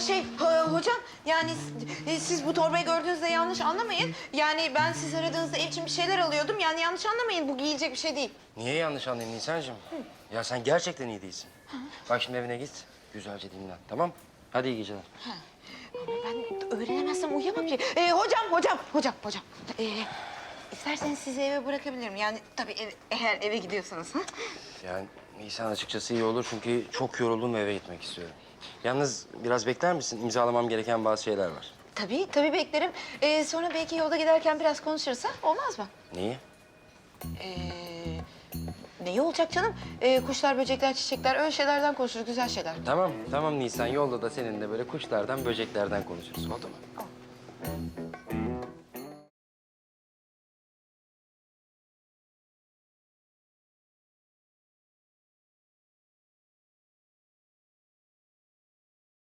şey ho- hocam yani s- e, siz bu torbayı gördüğünüzde yanlış anlamayın. Yani ben siz aradığınızda ev için bir şeyler alıyordum. Yani yanlış anlamayın bu giyilecek bir şey değil. Niye yanlış anlayayım Nisan'cığım? Ya sen gerçekten iyi değilsin. Bak şimdi evine git. Güzelce dinlen tamam? Hadi iyi geceler. Ben öğrenemezsem uyuyamam ki. Ee, hocam, hocam, hocam, hocam. Ee, isterseniz sizi eve bırakabilirim. Yani tabii ev- eğer eve gidiyorsanız. Ha? Yani Nisan açıkçası iyi olur çünkü çok yoruldum ve eve gitmek istiyorum. Yalnız biraz bekler misin? İmzalamam gereken bazı şeyler var. Tabii, tabii beklerim. Ee, sonra belki yolda giderken biraz konuşuruz ha? Olmaz mı? Niye? Ee, neyi olacak canım? Ee, kuşlar, böcekler, çiçekler öyle şeylerden konuşuruz, güzel şeyler. Tamam, tamam Nisan. Yolda da seninle böyle kuşlardan, böceklerden konuşuruz. Oldu mu?